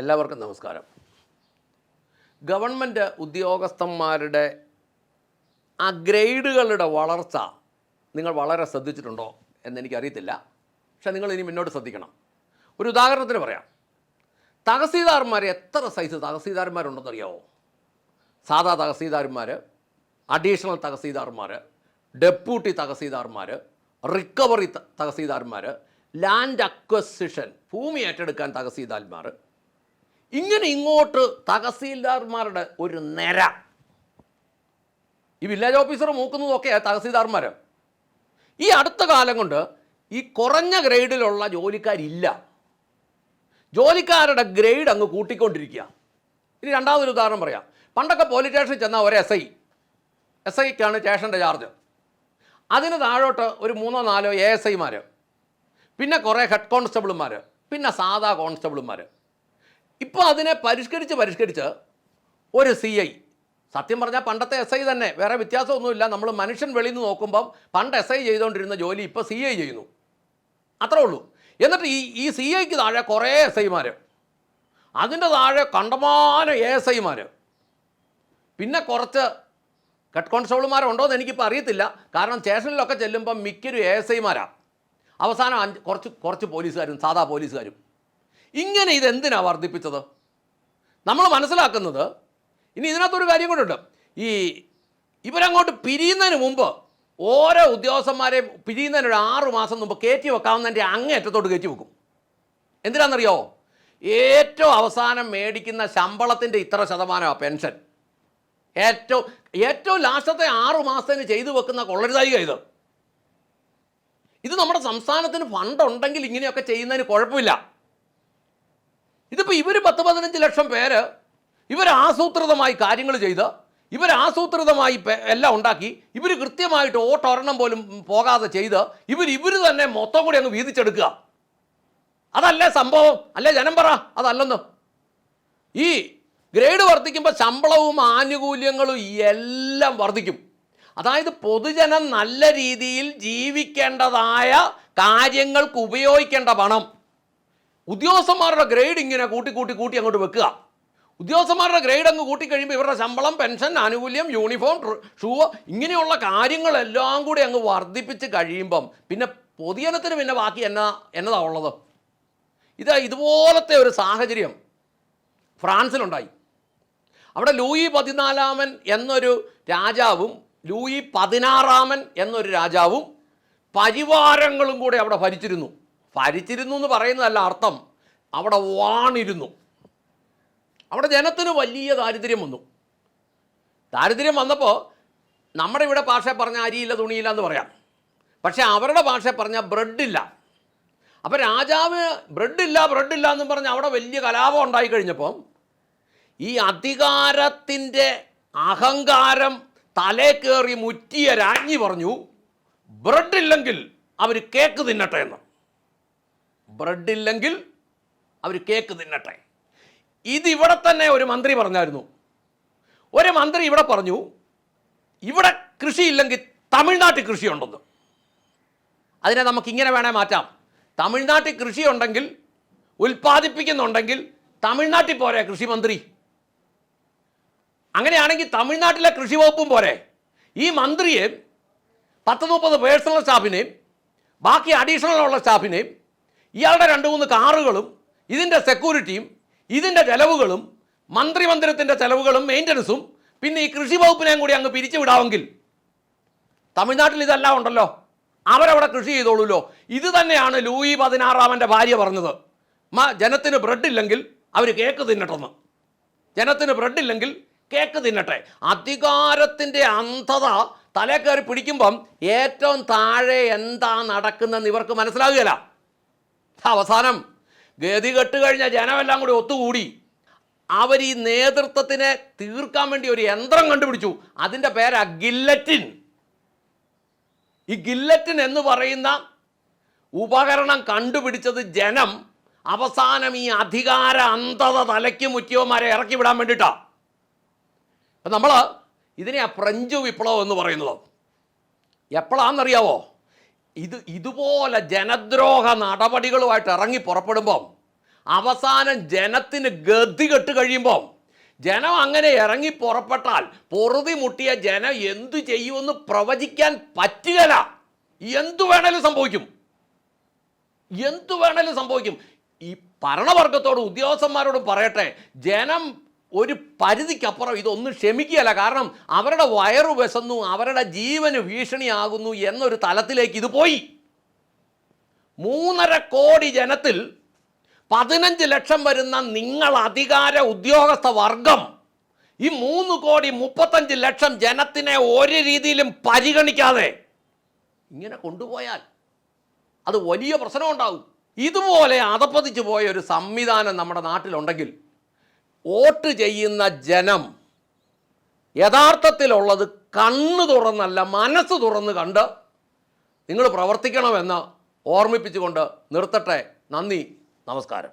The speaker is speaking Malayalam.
എല്ലാവർക്കും നമസ്കാരം. ഗവൺമെന്റ് ഉദ്യോഗസ്ഥന്മാരുടെ ആ ഗ്രേഡുകളുടെ വളർച്ച നിങ്ങൾ വളരെ ശ്രദ്ധിച്ചിട്ടുണ്ടോ എന്നെനിക്കറിയത്തില്ല. പക്ഷെ നിങ്ങൾ ഇനി മുന്നോട്ട് ശ്രദ്ധിക്കണം. ഒരു ഉദാഹരണത്തിന് പറയാം. തഹസീൽദാർമാർ എത്ര സൈസ് തഹസീൽദാർമാരുണ്ടെന്നറിയാവോ? സാധാ തഹസീൽദാർമാർ അഡീഷണൽ തഹസീൽദാർമാർ ഡെപ്യൂട്ടി തഹസീൽദാർമാർ റിക്കവറി തഹസീൽദാർമാർ ലാൻഡ് അക്വസിഷൻ ഭൂമി ഏറ്റെടുക്കാൻ തഹസീൽദാർമാർ ഇങ്ങനെ ഇങ്ങോട്ട് തഹസീൽദാർമാരുടെ ഒരു നിര. ഈ വില്ലേജ് ഓഫീസർ മൂക്കുന്നതൊക്കെ തഹസീൽദാർമാർ ഈ അടുത്ത കാലം കൊണ്ട് ഈ കുറഞ്ഞ ഗ്രേഡിലുള്ള ജോലിക്കാരില്ല. ജോലിക്കാരുടെ ഗ്രേഡ് അങ്ങ് കൂട്ടിക്കൊണ്ടിരിക്കുക. ഇനി രണ്ടാമതൊരു ഉദാഹരണം പറയാം. പണ്ടൊക്കെ പോലീസ് സ്റ്റേഷനിൽ ചെന്ന ഒരു എസ് ഐ എസ് ഐക്കാണ് സ്റ്റേഷന്റെ ചാർജ് അതിന് താഴോട്ട് ഒരു മൂന്നോ നാലോ എ എസ് ഐമാർ പിന്നെ കുറേ ഹെഡ് കോൺസ്റ്റബിൾമാർ പിന്നെ സാധാ കോൺസ്റ്റബിൾമാർ ഇപ്പോൾ അതിനെ പരിഷ്കരിച്ച് പരിഷ്കരിച്ച് ഒരു സി ഐ സത്യം പറഞ്ഞാൽ പണ്ടത്തെ എസ് ഐ തന്നെ. വേറെ വ്യത്യാസമൊന്നുമില്ല. നമ്മൾ മനുഷ്യൻ വെളിയിൽ നിന്ന് നോക്കുമ്പം പണ്ട് എസ് ഐ ചെയ്തുകൊണ്ടിരുന്ന ജോലി ഇപ്പോൾ സി ഐ ചെയ്യുന്നു. അത്രേ ഉള്ളൂ. എന്നിട്ട് ഈ ഈ സി ഐക്ക് താഴെ കുറേ എസ് ഐമാർ അതിന്റെ താഴെ കണ്ടമാനം എ എസ് ഐമാർ പിന്നെ കുറച്ച് ഹെഡ് കോൺസ്റ്റബിൾമാരുണ്ടോ എന്ന് എനിക്കിപ്പോൾ അറിയത്തില്ല. കാരണം സ്റ്റേഷനിലൊക്കെ ചെല്ലുമ്പം മിക്കൊരു എ എസ് ഐമാരാണ് അവസാനം അഞ്ച് കുറച്ച് കുറച്ച് പോലീസുകാരും സാധാ പോലീസുകാരും. ഇങ്ങനെ ഇതെന്തിനാണ് വർദ്ധിപ്പിച്ചത്? നമ്മൾ മനസ്സിലാക്കുന്നത് ഇനി ഇതിനകത്തൊരു കാര്യം കൂടെ ഉണ്ട്. ഈ ഇവരങ്ങോട്ട് പിരിയുന്നതിന് മുമ്പ് ഓരോ ഉദ്യോഗസ്ഥന്മാരെയും പിരിയുന്നതിന് ഒരു ആറ് മാസം മുമ്പ് കയറ്റി വെക്കാവുന്നതിന്റെ അങ്ങേറ്റത്തോട്ട് കയറ്റി വെക്കും. എന്തിനാണെന്നറിയോ? ഏറ്റവും അവസാനം മേടിക്കുന്ന ശമ്പളത്തിന്റെ ഇത്ര ശതമാനമാണ് പെൻഷൻ. ഏറ്റവും ഏറ്റവും ലാസ്റ്റത്തെ ആറു മാസത്തിന് ചെയ്തു വെക്കുന്ന കൊള്ളരുതായിക ഇത്. ഇത് നമ്മുടെ സംസ്ഥാനത്തിന് ഫണ്ട് ഉണ്ടെങ്കിൽ ഇങ്ങനെയൊക്കെ ചെയ്യുന്നതിന് കുഴപ്പമില്ല. ഇതിപ്പോൾ ഇവർ പത്ത് പതിനഞ്ച് ലക്ഷം പേര് ഇവർ ആസൂത്രിതമായി കാര്യങ്ങൾ ചെയ്ത് പെ- എല്ലാം ഉണ്ടാക്കി ഇവർ കൃത്യമായിട്ട് ഓട്ടൊരെണ്ണം പോലും പോകാതെ ചെയ്ത് ഇവർ ഇവർ തന്നെ മൊത്തം കൂടി അങ്ങ് വീതിച്ചെടുക്കുക. അതല്ലേ സംഭവം? അല്ലേ ജനം പറ അതല്ലെന്ന്. ഈ ഗ്രേഡ് വർദ്ധിക്കുമ്പോൾ ശമ്പളവും ആനുകൂല്യങ്ങളും എല്ലാം വർദ്ധിക്കും. അതായത് പൊതുജനം നല്ല രീതിയിൽ ജീവിക്കേണ്ടതായ കാര്യങ്ങൾക്ക് ഉപയോഗിക്കേണ്ട പണം. ഉദ്യോഗസ്ഥന്മാരുടെ ഗ്രേഡ് ഇങ്ങനെ കൂട്ടി കൂട്ടി കൂട്ടി അങ്ങോട്ട് വെക്കുക. ഉദ്യോഗസ്ഥന്മാരുടെ ഗ്രേഡ് അങ്ങ് കൂട്ടിക്കഴിയുമ്പോൾ ഇവരുടെ ശമ്പളം പെൻഷൻ ആനുകൂല്യം യൂണിഫോം ഷൂ ഇങ്ങനെയുള്ള കാര്യങ്ങളെല്ലാം കൂടി അങ്ങ് വർദ്ധിപ്പിച്ച് കഴിയുമ്പം പിന്നെ പൊതുജനത്തിന് പിന്നെ ബാക്കി എന്നാ എന്നതാ ഉള്ളത്? ഇത് ഇതുപോലത്തെ ഒരു സാഹചര്യം ഫ്രാൻസിലുണ്ടായി. അവിടെ ലൂയി പതിനാലാമൻ എന്നൊരു രാജാവും ലൂയി പതിനാറാമൻ എന്നൊരു രാജാവും പരിവാരങ്ങളും കൂടെ അവിടെ ഭരിച്ചിരുന്നു. ഭരിച്ചിരുന്നു എന്ന് പറയുന്നതല്ല അർത്ഥം. അവിടെ വാണിരുന്നു. അവിടെ ജനത്തിന് വലിയ ദാരിദ്ര്യം വന്നു. ദാരിദ്ര്യം വന്നപ്പോൾ നമ്മുടെ ഇവിടെ ഭാഷ പറഞ്ഞ അരിയില്ല തുണിയില്ല എന്ന് പറയാം. പക്ഷെ അവരുടെ ഭാഷ പറഞ്ഞ ബ്രെഡില്ല. അപ്പോൾ രാജാവ് ബ്രെഡില്ല ബ്രെഡില്ല എന്ന് പറഞ്ഞ് അവിടെ വലിയ കലാപം ഉണ്ടായി കഴിഞ്ഞപ്പം ഈ അധികാരത്തിന്റെ അഹങ്കാരം തലേ കയറി മുറ്റിയ രാജ്ഞി പറഞ്ഞു ബ്രെഡില്ലെങ്കിൽ അവർ കേക്ക് തിന്നട്ടെ എന്ന്. ബ്രെഡില്ലെങ്കിൽ അവർ കേക്ക് തിന്നട്ടെ. ഇതിവിടെ തന്നെ ഒരു മന്ത്രി പറഞ്ഞായിരുന്നു. ഒരു മന്ത്രി ഇവിടെ പറഞ്ഞു ഇവിടെ കൃഷിയില്ലെങ്കിൽ തമിഴ്നാട്ടിൽ കൃഷിയുണ്ടെന്ന്. അതിനെ നമുക്ക് ഇങ്ങനെ വേണേൽ മാറ്റാം. തമിഴ്നാട്ടിൽ കൃഷിയുണ്ടെങ്കിൽ ഉൽപ്പാദിപ്പിക്കുന്നുണ്ടെങ്കിൽ തമിഴ്നാട്ടിൽ പോരെ കൃഷിമന്ത്രി. അങ്ങനെയാണെങ്കിൽ തമിഴ്നാട്ടിലെ കൃഷി വകുപ്പും പോരെ. ഈ മന്ത്രിയെ പത്ത് മുപ്പത് പേഴ്സണൽ സ്റ്റാഫിനെയും ബാക്കി അഡീഷണൽ ഉള്ള സ്റ്റാഫിനെയും ഇയാളുടെ രണ്ട് മൂന്ന് കാറുകളും ഇതിന്റെ സെക്യൂരിറ്റിയും ഇതിന്റെ ചെലവുകളും മന്ത്രിമന്ദിരത്തിന്റെ ചെലവുകളും മെയിന്റനൻസും പിന്നെ ഈ കൃഷി വകുപ്പിനെയും കൂടി അങ്ങ് പിരിച്ചു വിടാമെങ്കിൽ തമിഴ്നാട്ടിൽ ഇതെല്ലാം ഉണ്ടല്ലോ. അവരവിടെ കൃഷി ചെയ്തോളൂല്ലോ ഇത് തന്നെയാണ് ലൂയി പതിനാറാമന്റെ ഭാര്യ പറഞ്ഞത്. മ ജനത്തിന് ബ്രെഡ് ഇല്ലെങ്കിൽ അവർ കേക്ക് തിന്നട്ടെന്ന്. ജനത്തിന് ബ്രെഡ് ഇല്ലെങ്കിൽ കേക്ക് തിന്നട്ടെ. അധികാരത്തിന്റെ അന്ധത തലേ കയറി പിടിക്കുമ്പം ഏറ്റവും താഴെ എന്താ നടക്കുന്നതെന്ന് ഇവർക്ക് മനസ്സിലാകുകയില്ല അവസാനം ഗതി കെട്ട് കഴിഞ്ഞ ജനമെല്ലാം കൂടി ഒത്തുകൂടി അവർ ഈ നേതൃത്വത്തിനെ തീർക്കാൻ വേണ്ടി ഒരു യന്ത്രം കണ്ടുപിടിച്ചു. അതിന്റെ പേരാ ഗില്ലറ്റിൻ. ഈ ഗില്ലറ്റിൻ എന്ന് പറയുന്ന ഉപകരണം കണ്ടുപിടിച്ചത് ജനം അവസാനം ഈ അധികാര അന്ധത തലയ്ക്ക് മുറ്റിയവന്മാരെ ഇറക്കി വിടാൻ വേണ്ടിയിട്ടാണ് അപ്പം നമ്മൾ ഇതിനെ ഫ്രഞ്ച് വിപ്ലവം എന്ന് പറയുന്നത്. എപ്പോഴാണെന്നറിയാവോ ഇത് ഇതുപോലെ ജനദ്രോഹ നടപടികളുമായിട്ട് ഇറങ്ങി പുറപ്പെടുമ്പം അവസാനം ജനത്തിന് ഗതി കെട്ട് കഴിയുമ്പം ജനം അങ്ങനെ ഇറങ്ങി പുറപ്പെട്ടാൽ പൊറുതി മുട്ടിയ ജനം എന്തു ചെയ്യുമെന്ന് പ്രവചിക്കാൻ പറ്റുകയില്ല. എന്തു വേണേലും സംഭവിക്കും. എന്തു വേണേലും സംഭവിക്കും. ഈ ഭരണവർഗത്തോട് ഉദ്യോഗസ്ഥന്മാരോട് പറയട്ടെ ജനം ഒരു പരിധിക്കപ്പുറം ഇതൊന്നും ക്ഷമിക്കുകയല്ല. കാരണം അവരുടെ വയറു വിശന്നു അവരുടെ ജീവന് ഭീഷണിയാകുന്നു എന്നൊരു തലത്തിലേക്ക് ഇത് പോയി. മൂന്നര കോടി ജനത്തിൽ പതിനഞ്ച് ലക്ഷം വരുന്ന നിങ്ങൾ അധികാര ഉദ്യോഗസ്ഥ വർഗം ഈ മൂന്ന് കോടി മുപ്പത്തഞ്ച് ലക്ഷം ജനത്തിനെ ഒരു രീതിയിലും പരിഗണിക്കാതെ ഇങ്ങനെ കൊണ്ടുപോയാൽ അത് വലിയ പ്രശ്നമുണ്ടാകും. ഇതുപോലെ അതപ്പതിച്ചു പോയ ഒരു സംവിധാനം നമ്മുടെ നാട്ടിലുണ്ടെങ്കിൽ വോട്ട് ചെയ്യുന്ന ജനം യഥാർത്ഥത്തിലുള്ളത് കണ്ണു തുറന്നല്ല മനസ്സ് തുറന്ന് കണ്ട് നിങ്ങൾ പ്രവർത്തിക്കണമെന്ന് ഓർമ്മിപ്പിച്ചുകൊണ്ട് നിർത്തട്ടെ. നന്ദി നമസ്കാരം.